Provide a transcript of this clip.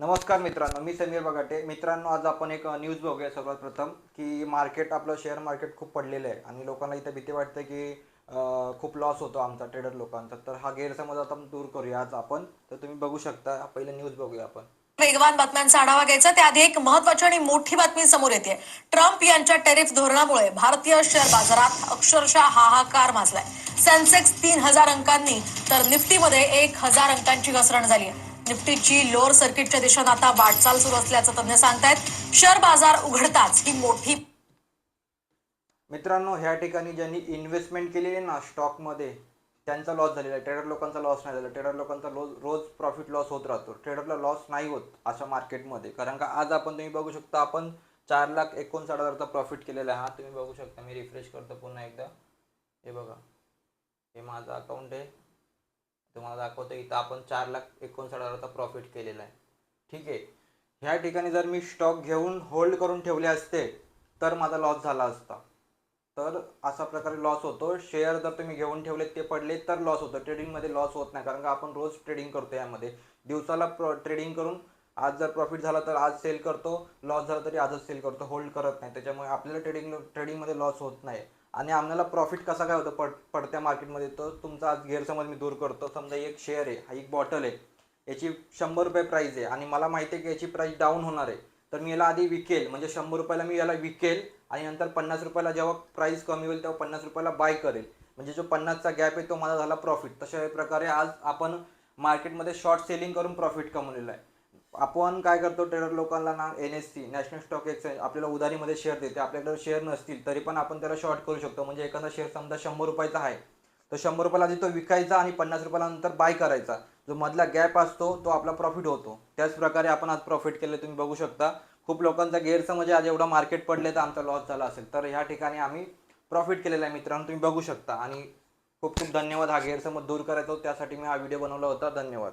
नमस्कार मित्रांनो मी समीर बगाटे. मित्रांनो आज आपण एक न्यूज बघूया सर्वात प्रथम की मार्केट आपलं शेअर मार्केट खूप पडलेलं आहे आणि लोकांना इथं भीती वाटते की खूप लॉस होतो आमचा ट्रेडर लोकांचा. तर हा गैरसमज आता दूर करूया आज आपण. तर तुम्ही बघू शकता पहिले न्यूज बघूया आपण. वेगवान बातम्यांचा आढावा घ्यायचा त्याआधी एक महत्वाची आणि मोठी बातमी समोर येते. ट्रम्प यांच्या टेरिफ धोरणामुळे भारतीय शेअर बाजारात अक्षरशः हाहाकार माजलाय. सेन्सेक्स तीन हजार अंकांनी तर निफ्टीमध्ये एक हजार अंकांची घसरण झाली आहे. निफ्टीची लोअर सर्किटच्या दिशेनं आता वाटचाल सुरू असल्याचं तज्ञ सांगतायत. शेअर बाजार उघडताच ही मोठी मित्रांनो ह्या ठिकाणी ज्यांनी इन्व्हेस्टमेंट केलेली आहे ना स्टॉकमध्ये त्यांचा लॉस झालेला आहे. ट्रेडर लोकांचा लॉस नाही झाला. ट्रेडर लोकांचा रोज रोज प्रॉफिट लॉस होत राहतो. ट्रेडरला लॉस नाही होत अशा मार्केटमध्ये कारण का आज आपण तुम्ही बघू शकता आपण चार लाख एकोणसाठ हजारचा प्रॉफिट केलेला आहे. हा तुम्ही बघू शकता. मी रिफ्रेश करतो पुन्हा एकदा. हे बघा. हे माझं अकाउंट आहे. तुम्हाला दाखवतो इथं आपण चार लाख एकोणसाठ हजाराचा प्रॉफिट केलेला आहे. ठीक आहे? ह्या ठिकाणी जर मी स्टॉक घेऊन होल्ड करून ठेवले असते तर माझा लॉस झाला असता. तर अशा प्रकारे लॉस होतो. शेअर जर तुम्ही घेऊन ठेवले ते पडले तर लॉस होतं. ट्रेडिंगमध्ये लॉस होत नाही कारण का आपण रोज ट्रेडिंग करतो यामध्ये. दिवसाला प्र ट्रेडिंग करून आज जर प्रॉफिट झाला तर आज सेल करतो. लॉस झाला तरी आजच सेल करतो. होल्ड करत नाही. त्याच्यामुळे आपल्याला ट्रेडिंग ट्रेडिंगमध्ये लॉस होत नाही. आणि आम्हाला प्रॉफिट कसा काय होतं पड पडत्या मार्केटमध्ये तर तुमचा आज गैरसमज मी दूर करतो. समजा एक शेअर आहे हा एक बॉटल आहे याची शंभर रुपये प्राईज आहे आणि मला माहिती आहे की याची प्राईस डाऊन होणार आहे. तर मी याला आधी विकेल म्हणजे शंभर रुपयाला मी याला विकेल आणि नंतर पन्नास रुपयाला जेव्हा प्राईस कमी होईल तेव्हा पन्नास रुपयाला बाय करेल. म्हणजे जो पन्नासचा गॅप आहे तो माझा झाला प्रॉफिट तशा प्रकारे आज आपण मार्केटमध्ये शॉर्ट सेलिंग करून प्रॉफिट कमवलेला आहे. आपण काय करतो ट्रेडर लोकांना ना N S C national stock exchange आपल्याला उधारीमध्ये शेअर देते. आपल्याकडे शेअर नसतील तरी पण आपण त्याला शॉर्ट करू शकतो. म्हणजे एखादा शेअर समजा शंभर रुपयाचा आहे तर शंभर रुपयाला आधी तो विकायचा आणि पन्नास रुपयाला नंतर बाय करायचा. जो मधला गॅप असतो तो आपला प्रॉफिट होतो. त्याच प्रकारे आपण आज प्रॉफिट केले तुम्ही बघू शकता. खूप लोकांचा गैरसमज आज एवढा मार्केट पडले तर आमचा लॉस झाला असेल. तर ह्या ठिकाणी आम्ही प्रॉफिट केलेला आहे मित्रांनो. तुम्ही बघू शकता. आणि खूप खूप धन्यवाद. हा गैरसमज दूर करायचा त्यासाठी मी हा व्हिडिओ बनवला होता. धन्यवाद.